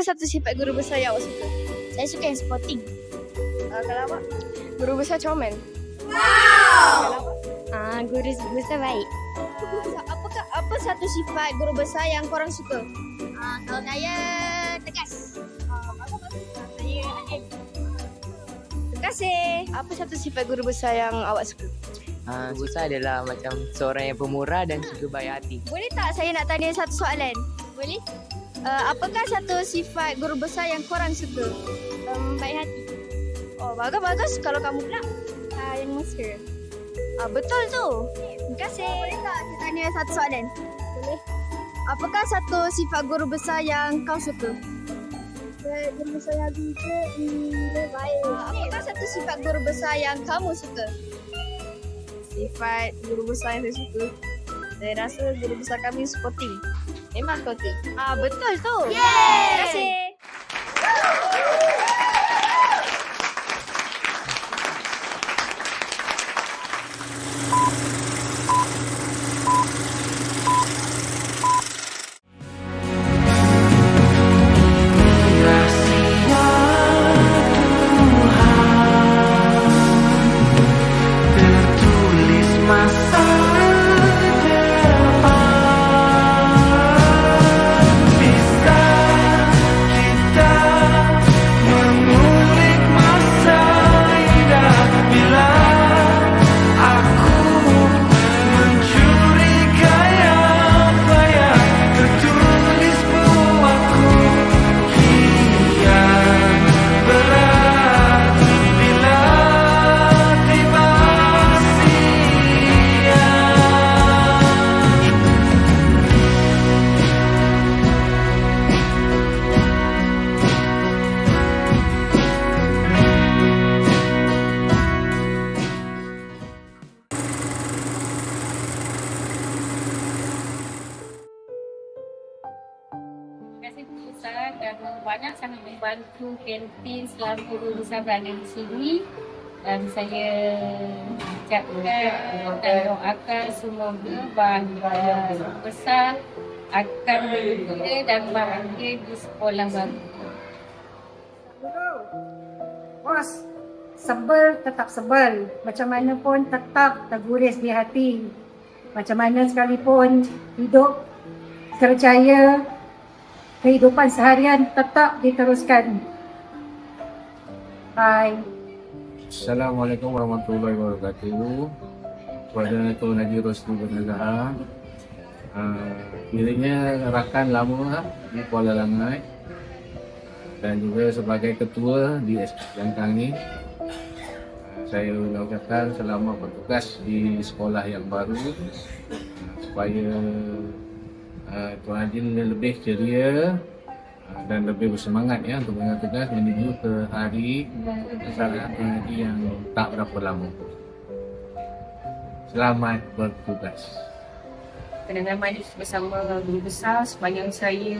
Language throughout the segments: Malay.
apa satu sifat guru besar yang awak suka? Saya suka yang sporting. Uh, kalau awak? Guru besar comel. Ah, guru besar baik. Apakah apa satu sifat guru besar yang korang suka? Ah, kalau saya tegas. Saya adil. Terima kasih. Apa satu sifat guru besar yang awak suka? Uh, guru saya adalah macam seorang yang pemurah dan juga baik hati. Boleh tak saya nak tanya satu soalan? Boleh? Uh, apakah satu sifat guru besar yang korang suka? Um, baik hati. Oh, bagus-bagus. Kalau kamu pula? Ah, yang mesra. Ah, betul tu. Terima kasih. Boleh tak saya tanya satu soalan? Boleh. Apakah satu sifat guru besar yang kau suka? Guru besar yang suka dia baik. Ah, apakah satu sifat guru besar yang kamu suka? Sifat guru besar yang saya suka? Saya rasa guru besar kami sporting. Memang sporting. Ah, betul tu. Yeay! Terima kasih. Membantu kantin selama Guru Besar berada di sini dan saya ucapkan doakan semoga bahagia Besar akan berjaya dan bahagia di sekolah baru. Bos, sebel tetap sebel. Macam mana pun tetap terguris di hati. Macam mana sekalipun hidup kerjaya kehidupan seharian tetap diteruskan. Bye. Assalamualaikum warahmatullahi wabarakatuh. Kepada Tuan Haji Rosli bin Azhar. Uh, dirinya rakan lama di Kuala Langai dan juga sebagai ketua di SK Langkang ni. Uh, saya ucapkan selamat bertugas di sekolah yang baru uh, supaya uh, Tuan Haji lebih ceria uh, dan lebih bersemangat ya untuk mengambil tugas menuju ke hari kesalahan Tuan Haji yang tak berapa lama. Selamat bertugas. Kenangan manis bersama Guru Besar sepanjang saya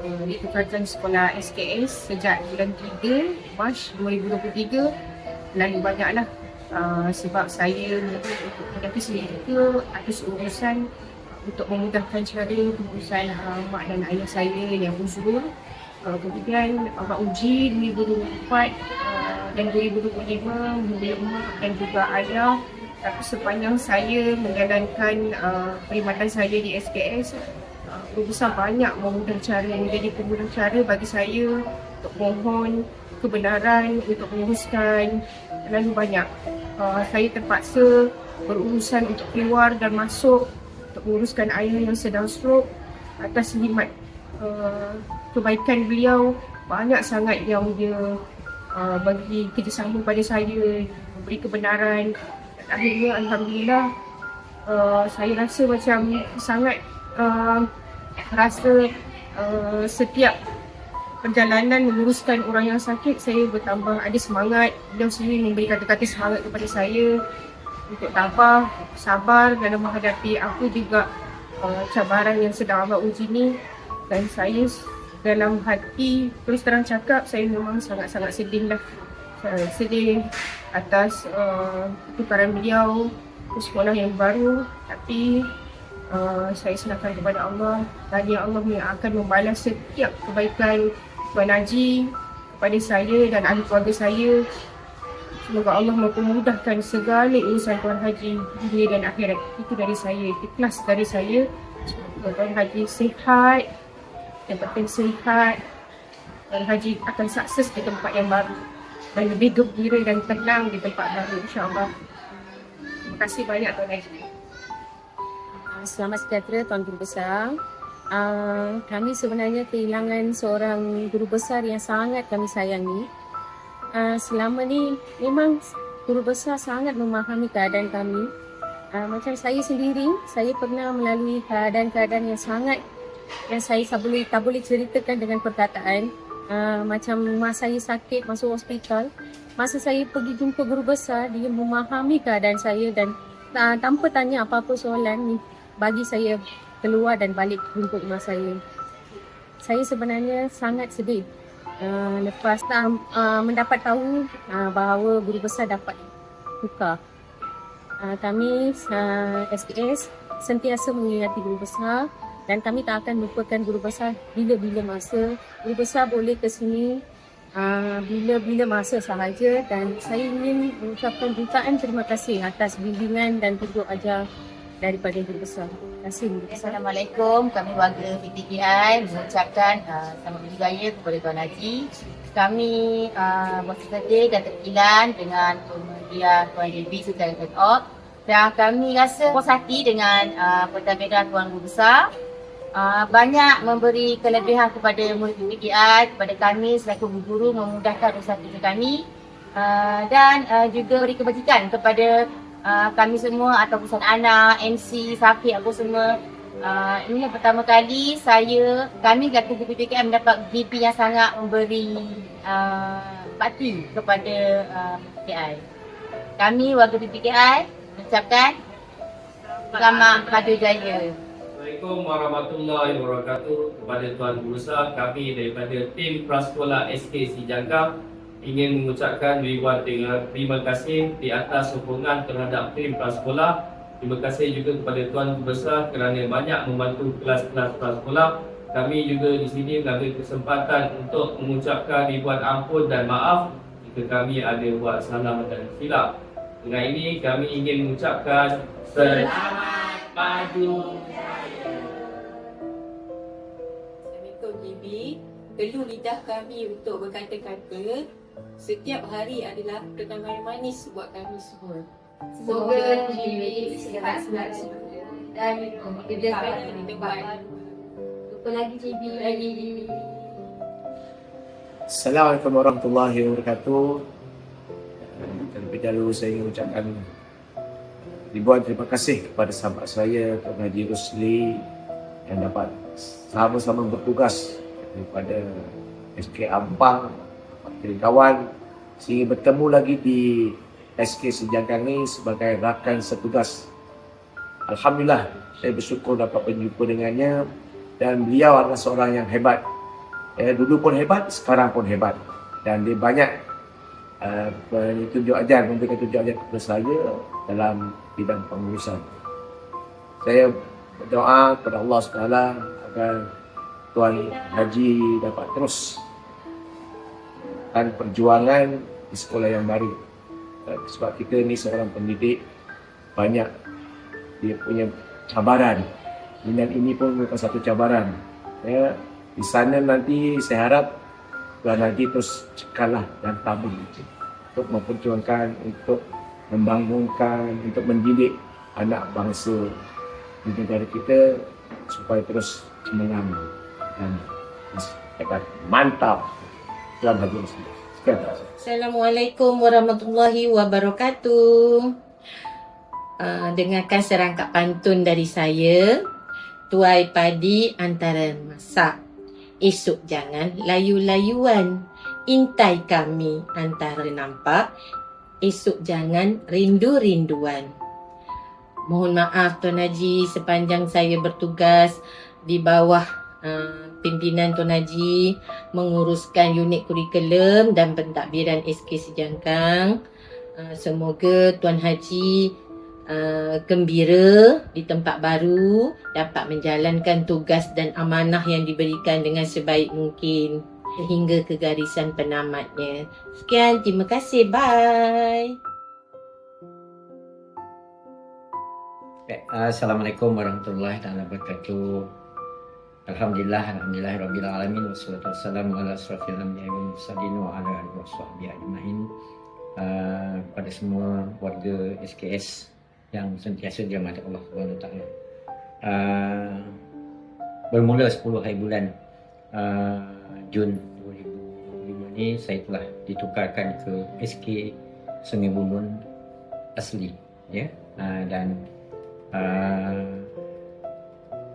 uh, ditukarkan sekolah SKS sejak bulan 3 Mac 2023 lalu banyaklah uh, sebab saya untuk menepis mereka atas urusan untuk memudahkan cara pengurusan uh, mak dan ayah saya yang uzur uh, kemudian abang uji 2024 uh, dan 2025 menjadi mak dan juga ayah. Tapi sepanjang saya menjalankan uh, perkhidmatan saya di SKS uh, Guru Besar banyak memudahkan cara menjadi pemudah cara bagi saya untuk mohon kebenaran untuk menguruskan terlalu banyak. Uh, saya terpaksa berurusan untuk keluar dan masuk untuk menguruskan ayah yang sedang stroke atas khidmat uh, kebaikan beliau. Banyak sangat yang dia uh, bagi kerjasama pada saya memberi kebenaran. Dan akhirnya Alhamdulillah uh, saya rasa macam sangat uh, rasa uh, setiap perjalanan menguruskan orang yang sakit saya bertambah ada semangat. Beliau sendiri memberi kata-kata semangat kepada saya untuk tabah, sabar dalam menghadapi apa juga uh, cabaran yang sedang abang uji ni. Dan saya dalam hati terus terang cakap saya memang sangat-sangat sedih lah. Saya sedih atas uh, tukaran beliau ke sekolah yang baru. Tapi uh, saya serahkan kepada Allah. Dan ya Allah yang akan membalas setiap kebaikan Tuan Haji, kepada saya dan ahli keluarga saya. Semoga Allah mempermudahkan segala urusan Tuan Haji dunia dan akhirat. Itu dari saya, ikhlas dari saya. Semoga Tuan Haji sihat, yang penting sihat. Tuan Haji akan sukses di tempat yang baru dan lebih gembira dan tenang di tempat baru insyaAllah. Terima kasih banyak Tuan Haji. Selamat sejahtera Tuan Guru Besar. Uh, kami sebenarnya kehilangan seorang guru besar yang sangat kami sayangi. Uh, selama ni memang guru besar sangat memahami keadaan kami. Uh, macam saya sendiri, saya pernah melalui keadaan-keadaan yang sangat yang saya tak boleh, tak boleh ceritakan dengan perkataan. Uh, macam masa saya sakit masuk hospital, masa saya pergi jumpa guru besar, dia memahami keadaan saya dan uh, tanpa tanya apa-apa soalan ni bagi saya keluar dan balik jumpa rumah saya. Saya sebenarnya sangat sedih uh, lepas uh, mendapat tahu uh, bahawa guru besar dapat tukar. Uh, kami uh, SKS sentiasa mengingati guru besar dan kami tak akan lupakan guru besar bila-bila masa. Guru besar boleh ke sini uh, bila-bila masa sahaja dan saya ingin mengucapkan jutaan terima kasih atas bimbingan dan tunjuk ajar daripada guru besar. Terima kasih guru besar. Assalamualaikum, kami warga PTKI mengucapkan uh, selamat berjaya kepada Tuan Haji. Kami uh, bersedih dan terkilan dengan kemudian Tuan Devi secara turn out dan kami rasa puas hati dengan uh, pentadbiran Tuan Guru Besar. Uh, banyak memberi kelebihan kepada murid PTKI, kepada kami selaku guru memudahkan usaha kerja kami uh, dan uh, juga beri kebajikan kepada uh, kami semua atau perusahaan anak, MC, Safik, apa semua. Uh, ini yang pertama kali saya, kami Gatu PPKM mendapat VP yang sangat memberi uh, bakti kepada uh, PPKI. Kami warga PPKI mengucapkan selamat Padu Jaya. Assalamualaikum warahmatullahi wabarakatuh kepada Tuan Guru kami daripada tim Prasekolah SK Sijangkang ingin mengucapkan ribuan terima kasih di atas sokongan terhadap tim prasekolah. Terima kasih juga kepada Tuan Besar kerana banyak membantu kelas-kelas prasekolah. Kami juga di sini mengambil kesempatan untuk mengucapkan ribuan ampun dan maaf jika kami ada buat salah dan silap. Dengan ini kami ingin mengucapkan selamat padu Assalamualaikum JB. Perlu lidah kami untuk berkata-kata. Setiap hari adalah kenangan manis buat kami semua. Semoga JB sihat selalu dan kerja kami di tempat baru. Jumpa lagi JB lagi. Assalamualaikum warahmatullahi wabarakatuh. Terlebih dahulu saya ingin mengucapkan ribuan terima kasih kepada sahabat saya Tuan Haji Rosli yang dapat sama-sama bertugas daripada SK Ampang, dari kawan sehingga bertemu lagi di SK Sejangkang ni sebagai rakan setugas. Alhamdulillah saya bersyukur dapat berjumpa dengannya dan beliau adalah seorang yang hebat Eh, dulu pun hebat, sekarang pun hebat. Dan dia banyak uh, tunjuk ajar, memberikan tunjuk ajar kepada saya dalam bidang pengurusan. Saya berdoa kepada Allah SWT agar Tuan Haji dapat terus dan perjuangan di sekolah yang baru. Uh, sebab kita ni seorang pendidik, banyak dia punya cabaran. Dan ini pun merupakan satu cabaran. Ya, di sana nanti saya harap Tuan Haji terus cekalah dan tabung untuk memperjuangkan, untuk membangunkan, untuk mendidik anak bangsa di negara kita supaya terus cemerlang dan mantap Assalamualaikum warahmatullahi wabarakatuh. Uh, dengarkan serangkap pantun dari saya. Tuai padi antara masak. Esok jangan layu-layuan. Intai kami antara nampak. Esok jangan rindu-rinduan. Mohon maaf Tuan Haji sepanjang saya bertugas di bawah uh, pimpinan Tuan Haji menguruskan unit kurikulum dan pentadbiran SK Sejangkang. Uh, semoga Tuan Haji uh, gembira di tempat baru, dapat menjalankan tugas dan amanah yang diberikan dengan sebaik mungkin. hingga ke garisan penamatnya. Sekian, terima kasih. Bye. Okay. Assalamualaikum warahmatullahi wabarakatuh. Alhamdulillah, alhamdulillah rabbil alamin wassalatu wassalamu ala asrafil anbiya'i wal mursalin wa ala alihi washabbihi ajmain. Uh, kepada semua warga SKS yang sentiasa dirahmati Allah Wa Taala. Uh, bermula 10 hari bulan uh, Jun 2005 ni saya telah ditukarkan ke SK Sungai Bumun asli ya uh, dan uh,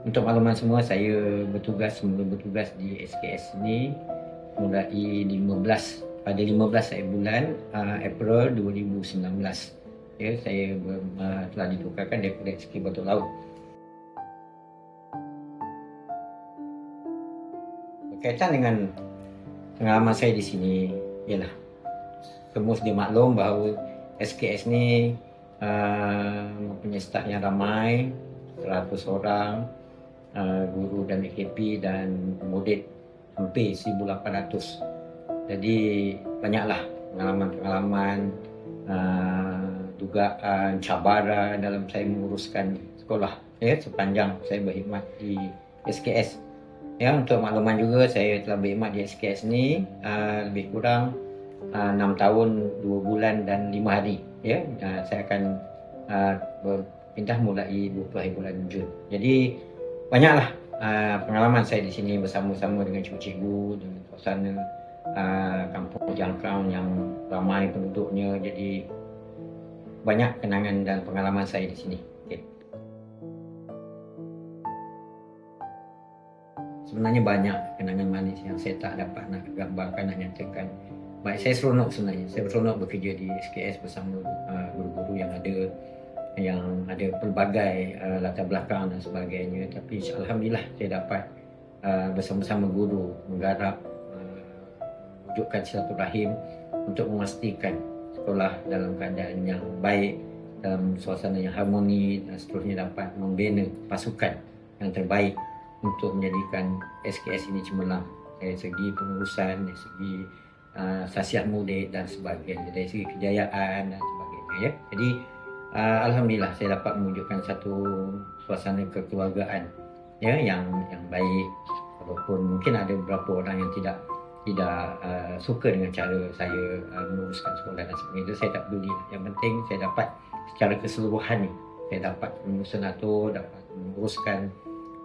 untuk makluman semua saya bertugas mula bertugas di SKS ni mulai 15 pada 15 hari bulan uh, April 2019 ya saya ber, uh, telah ditukarkan daripada SK Batu Laut. Berkaitan dengan pengalaman saya di sini ialah semua sedia maklum bahawa SKS ni uh, mempunyai staf yang ramai 100 orang uh, guru dan AKP dan murid hampir 1800 jadi banyaklah pengalaman-pengalaman uh, dugaan cabaran dalam saya menguruskan sekolah ya sepanjang saya berkhidmat di SKS Ya, untuk makluman juga saya telah berkhidmat di SKS ni uh, lebih kurang uh, 6 tahun 2 bulan dan 5 hari. Ya, saya akan uh, berpindah mulai 20 hari bulan Jun. Jadi banyaklah uh, pengalaman saya di sini bersama-sama dengan cikgu-cikgu dengan suasana uh, kampung Jangkang yang ramai penduduknya. Jadi banyak kenangan dan pengalaman saya di sini. Okay. sebenarnya banyak kenangan manis yang saya tak dapat nak gambarkan, nak nyatakan. Baik, saya seronok sebenarnya. Saya seronok bekerja di SKS bersama uh, guru-guru yang ada yang ada pelbagai uh, latar belakang dan sebagainya. Tapi Alhamdulillah saya dapat uh, bersama-sama guru menggarap uh, wujudkan silaturahim untuk memastikan sekolah dalam keadaan yang baik, dalam suasana yang harmoni dan seterusnya dapat membina pasukan yang terbaik untuk menjadikan SKS ini cemerlang dari segi pengurusan, dari segi uh, sasiah murid dan sebagainya, dari segi kejayaan dan sebagainya. Ya. Jadi uh, alhamdulillah saya dapat mewujudkan satu suasana kekeluargaan ya yang yang baik. Walaupun mungkin ada beberapa orang yang tidak tidak uh, suka dengan cara saya uh, menguruskan sekolah dan sebagainya. Saya tak peduli yang penting saya dapat secara keseluruhan ni saya dapat menguruskan atau dapat menguruskan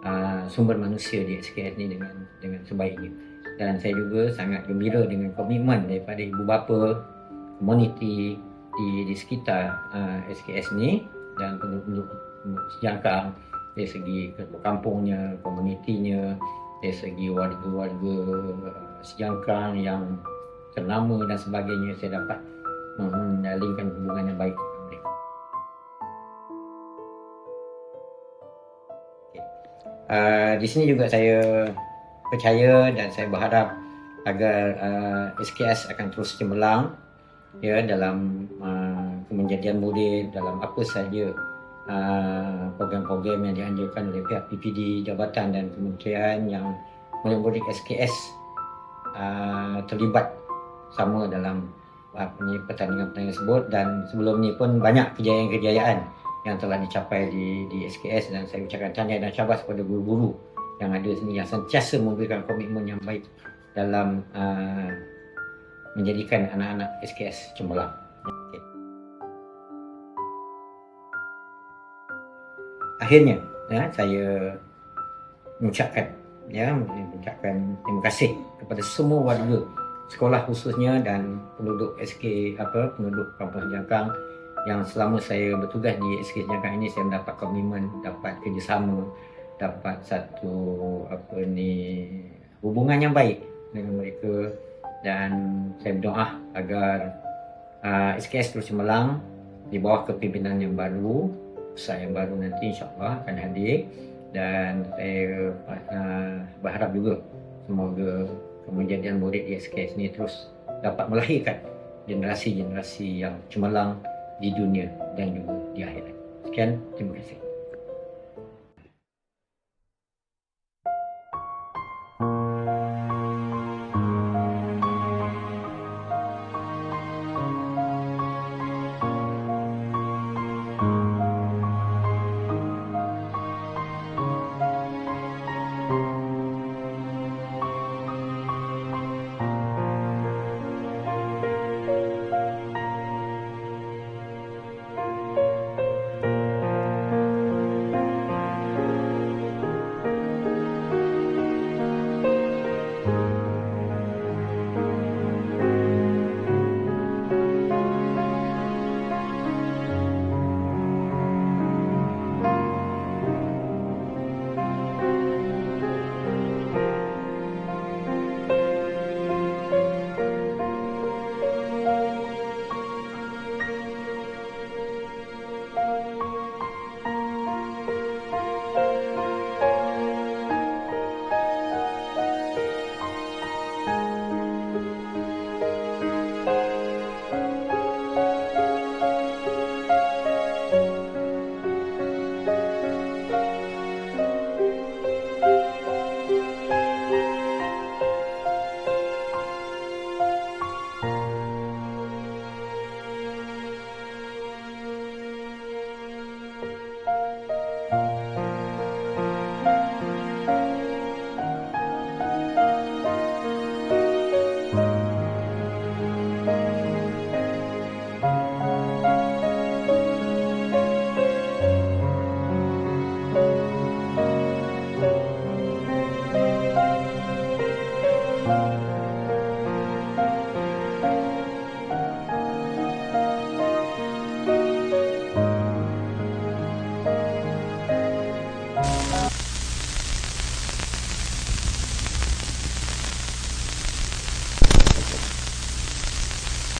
uh, sumber manusia di SKS ni dengan dengan sebaiknya. Dan saya juga sangat gembira dengan komitmen daripada ibu bapa, komuniti di di sekitar uh, SKS ni dan penduduk sejangkang dari segi kampungnya, komunitinya, dari segi warga-warga uh, sejangkang yang ternama dan sebagainya saya dapat menjalinkan hubungan yang baik dengan mereka. Uh, di sini juga saya percaya dan saya berharap agar uh, SKS akan terus cemerlang ya dalam uh, kemenjadian murid dalam apa sahaja uh, program-program yang dianjurkan oleh pihak PPD, jabatan dan kementerian yang murid-murid SKS uh, terlibat sama dalam ni pertandingan-pertandingan tersebut. Dan sebelum ni pun banyak kejayaan-kejayaan yang telah dicapai di di SKS dan saya ucapkan tahniah dan syabas kepada guru-guru yang ada sini yang sentiasa memberikan komitmen yang baik dalam uh, menjadikan anak-anak SKS cemerlang. Okay. Akhirnya, ya, saya mengucapkan ya mengucapkan terima kasih kepada semua warga sekolah khususnya dan penduduk SK apa penduduk kampung Jangkang yang selama saya bertugas di SK Jangkang ini saya mendapat komitmen, dapat kerjasama, dapat satu apa ni hubungan yang baik dengan mereka dan saya berdoa agar uh, SKS terus cemerlang di bawah kepimpinan yang baru, saya yang baru nanti insyaAllah akan hadir dan saya uh, berharap juga semoga kemujadian murid di SKS ini terus dapat melahirkan generasi-generasi yang cemerlang di dunia dan juga di akhirat. Sekian, terima kasih.